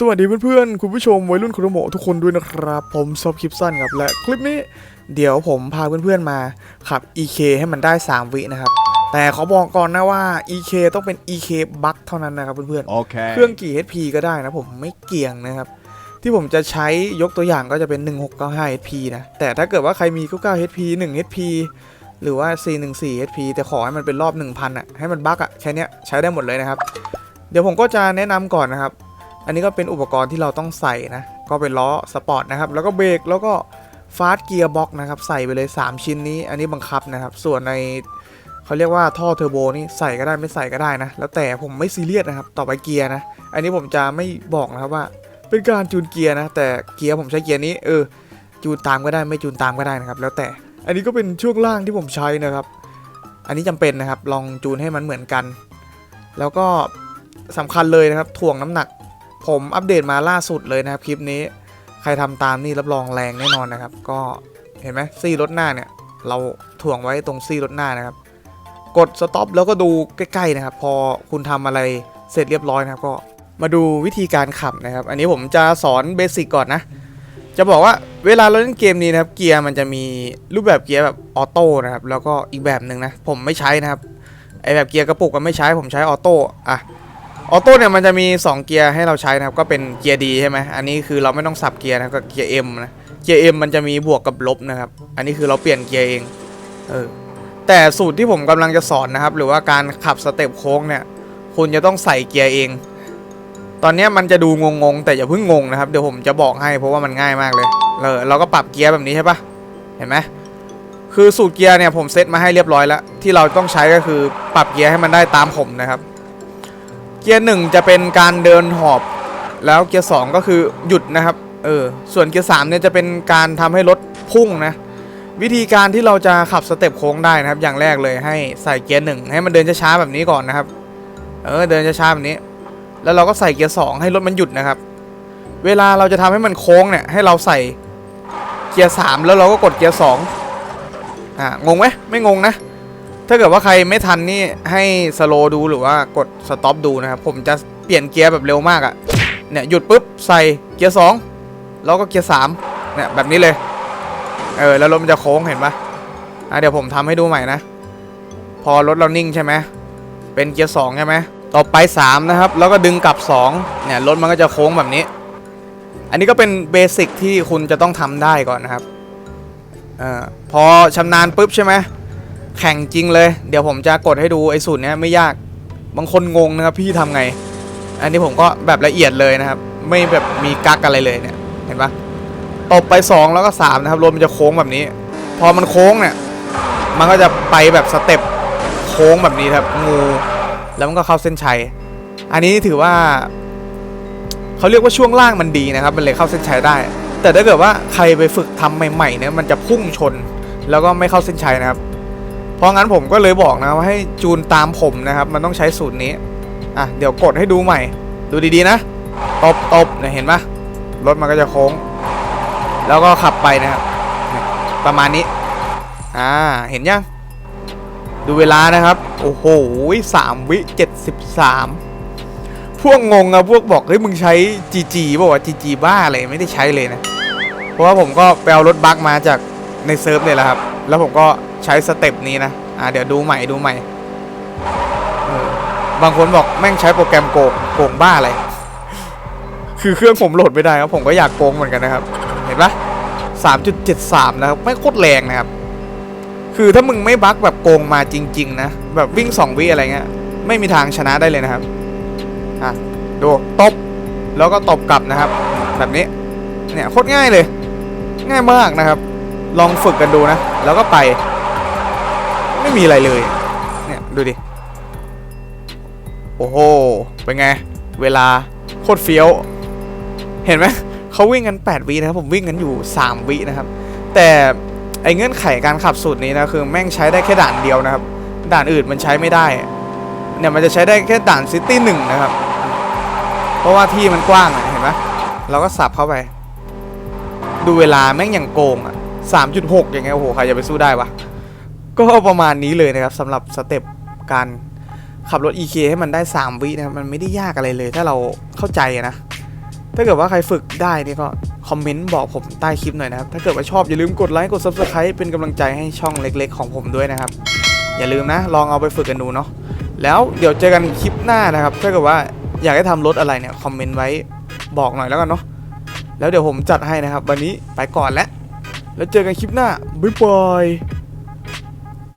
สวัสดีเพื่อนๆ คุณผู้ชมวัยรุ่นคุณโมทุกคนด้วยนะครับ ผมซอฟคลิปสั้นครับ และคลิปนี้เดี๋ยวผมพาเพื่อนๆมาขับ EK ให้มันได้ 3 วินะครับ แต่ขอบอกก่อนนะว่า EK ต้องเป็น EK บัคเท่านั้นนะครับเพื่อนๆ Okay. เครื่องกี่ HP ก็ได้นะผมไม่เกี่ยงนะครับ ที่ผมจะใช้ยกตัวอย่างก็จะเป็น 1695 HP นะ แต่ถ้าเกิดว่าใครมี 99 HP 1 HP หรือว่า 414 HP แต่ขอให้มันเป็นรอบ 1000อะให้มันบั๊กอะแค่เนี้ยใช้ได้หมดเลยนะครับ เดี๋ยวผมก็จะแนะนำก่อนนะครับ อันนี้ก็เป็นอุปกรณ์ที่เราต้องใส่นะ ก็เป็นล้อสปอร์ตนะครับ แล้วก็เบรก แล้วก็ฟาสเกียร์บ็อกนะครับ ใส่ไปเลย 3 ชิ้นนี้ อันนี้บังคับนะครับ ส่วนในเขาเรียกว่าท่อเทอร์โบนี่ใส่ก็ได้ไม่ใส่ก็ได้นะ แล้วแต่ผมไม่ซีเรียสนะครับ ต่อไปเกียร์นะ อันนี้ผมจะไม่บอกนะครับว่า เป็นการจูนเกียร์นะ แต่เกียร์ผมใช้เกียร์นี้ เออ จูนตามก็ได้ไม่จูนตามก็ได้นะครับ แล้วแต่ อันนี้ก็เป็นช่วงล่างที่ผมใช้นะครับ อันนี้จำเป็นนะครับ ลองจูนให้มันเหมือนกัน แล้วก็สำคัญเลยนะครับ ถ่วงน้ำหนัก ผมอัปเดตมาล่าสุดเลยนะครับคลิปนี้ ใครทำตามนี่รับรองแรงแน่นอนนะครับ ก็เห็นไหมซี่รถหน้าเนี่ย เราถ่วงไว้ตรงซี่รถหน้านะครับ กดสต็อปแล้วก็ดูใกล้ๆนะครับ พอคุณทำอะไรเสร็จเรียบร้อยนะครับ ก็มาดูวิธีการขับนะครับ อันนี้ผมจะสอนเบสิกก่อนนะ จะบอกว่าเวลาเราเล่นเกมนี้นะครับ เกียร์มันจะมีรูปแบบเกียร์แบบออโต้นะครับ แล้วก็อีกแบบหนึ่งนะ ผมไม่ใช้นะครับ ไอแบบเกียร์กระปุกก็ไม่ใช้ ผมใช้ออโต้ อะ ออโต้เนี่ยมันจะมี 2 เกียร์ให้เราใช้นะครับ ก็เป็นเกียร์ดีใช่ไหมอันนี้คือเราไม่ต้องสับเกียร์นะครับก็เกียร์ M นะเกียร์ M มันจะมีบวกกับลบนะครับ อันนี้คือเราเปลี่ยนเกียร์เองเออแต่สูตรที่ผมกำลังจะสอนนะครับ หรือว่าการขับสเต็ปโค้งเนี่ย คุณจะต้องใส่เกียร์เอง ตอนนี้มันจะดูงงๆแต่อย่าเพิ่งงงนะครับเดี๋ยวผมจะบอกให้เพราะว่ามันง่ายมากเลยเออเราก็ปรับเกียร์แบบนี้ใช่ปะเห็นไหมคือสูตรเกียร์เนี่ยผมเซตมาให้เรียบร้อยแล้ว ที่เราต้องใช้ก็คือปรับเกียร์ให้มันได้ตามผมนะครับ กียร์หนึ่งจะเป็นการเดินหอบ แล้วเกียร์สองก็คือหยุดนะครับ เออ ส่วนเกียร์สามเนี่ยจะเป็นการทำให้รถพุ่งนะ วิธีการที่เราจะขับสเต็ปโค้งได้นะครับ อย่างแรกเลยให้ใส่เกียร์หนึ่งให้มันเดินช้าๆแบบนี้ก่อนนะครับ เออ เดินช้าๆแบบนี้ แล้วเราก็ใส่เกียร์สองให้รถมันหยุดนะครับ เวลาเราจะทำให้มันโค้งเนี่ย ให้เราใส่เกียร์สามแล้วเราก็กดเกียร์สองอ่างงไหมไม่งงนะ ถ้าเกิดว่าใครไม่ทันนี่ให้สโลดูหรือว่ากดสต็อปดูนะครับ ผมจะเปลี่ยนเกียร์แบบเร็วมากอะ่ะ เนี่ยหยุดปุ๊บใส่เกียร์สองแล้วก็เกียร์สามเนี่ยแบบนี้เลย เออแล้วรถมันจะโค้งเห็นปะอะเดี๋ยวผมทำให้ดูใหม่นะ พอรถเรานิ่งใช่ไหมเป็นเกียร์สองใช่ไหมต่อไปสามนะครับ แล้วก็ดึงกลับสองเนี่ยรถมันก็จะโค้งแบบนี้ อันนี้ก็เป็นเบสิกที่คุณจะต้องทำได้ก่อนนะครับเออพอชำนาญปุ๊บใช่ไหม แข่งจริงเลย เดี๋ยวผมจะกดให้ดูไอ้สูตรเนี้ยไม่ยาก บางคนงงนะครับพี่ทำไง อันนี้ผมก็แบบละเอียดเลยนะครับ ไม่แบบมีกักอะไรเลยเนี่ย เห็นปะตบไป 2 แล้วก็ 3 นะครับรถมันจะโค้งแบบนี้ พอมันโค้งเนี่ย มันก็จะไปแบบสเต็ปโค้งแบบนี้ครับ งู แล้วมันก็เข้าเส้นชัย อันนี้ถือว่าเขาเรียกว่าช่วงล่างมันดีนะครับ มันเลยเข้าเส้นชัยได้ แต่ถ้าเกิดว่าใครไปฝึกทำใหม่ๆเนี่ยมันจะพุ่งชน แล้วก็ไม่เข้าเส้นชัยนะครับ เพราะงั้นผมก็เลยบอกนะว่าให้จูนตามผมนะครับ มันต้องใช้สูตรนี้ อะ เดี๋ยวกดให้ดูใหม่ ดูดีๆนะ ตบตบเนี่ยเห็นปะรถมันก็จะโค้ง แล้วก็ขับไปนะครับ ประมาณนี้ อ่า เห็นยัง ดูเวลานะครับ โอ้โหสามวิเจ็ดสิบสามพวกงงอะพวกบอกเฮ้ยมึงใช้ GG บอกว่า GG บ้าอะไรไม่ได้ใช้เลยนะ เพราะว่าผมก็ไปเอารถบัคมาจากในเซิร์ฟเนี่ยแหละครับ แล้วผมก็ ใช้สเต็ปนี้นะอ่าเดี๋ยวดูใหม่ดูใหม่ บางคนบอกแม่งใช้โปรแกรมโกงโกงบ้าอะไร คือเครื่องผมโหลดไม่ได้ครับผมก็อยากโกงเหมือนกันนะครับ เห็นปะ3.73 นะครับ ไม่โคตรแรงนะครับ คือถ้ามึงไม่บั๊กแบบโกงมาจริง ๆ นะ แบบวิ่ง2วิอะไรเงี้ย ไม่มีทางชนะได้เลยนะครับ อะ ดูตบ แล้วก็ตบกลับนะครับ แบบนี้ เนี่ยโคตรง่ายเลย ง่ายมากนะครับ ลองฝึกกันดูนะ แล้วก็ไป มีอะไรเลย เนี่ยดูดิ โอ้โห เป็นไง เวลาโคตรเฟี้ยว เห็นไหมเขาวิ่งกัน 8 วินะครับ ผมวิ่งกันอยู่ 3 วินะครับ แต่ไอเงื่อนไขการขับสูตรนี้นะคือแม่งใช้ได้แค่ด่านเดียวนะครับ ด่านอื่นมันใช้ไม่ได้ เนี่ยมันจะใช้ได้แค่ด่านซิตี้หนึ่งนะครับ เพราะว่าที่มันกว้างอะเห็นไหมเราก็สับเข้าไป ดูเวลาแม่งอย่างโกงอะ3.6อย่างเงี้ยโอ้โหใครจะไปสู้ได้วะ ก็ประมาณนี้เลยนะครับสำหรับสเต็ปการขับรถ EK ให้มันได้ 3 วินะครับมันไม่ได้ยากอะไรเลย ถ้าเราเข้าใจนะ ถ้าเกิดว่าใครฝึกได้นี่ก็คอมเมนต์บอกผมใต้คลิปหน่อยนะครับ ถ้าเกิดว่าชอบอย่าลืมกดไลค์กด subscribe เป็นกำลังใจให้ช่องเล็ก ๆ ของผมด้วยนะครับ อย่าลืมนะ ลองเอาไปฝึกกันดูเนาะแล้วเดี๋ยวเจอกันคลิปหน้านะครับ ถ้าเกิดว่าอยากให้ทำรถอะไรเนี่ยคอมเมนต์ไว้บอกหน่อยแล้วกันเนาะแล้วเดี๋ยวผมจัดให้นะครับ วันนี้ไปก่อนแล้วแล้วเจอกันคลิปหน้าบ๊ายบาย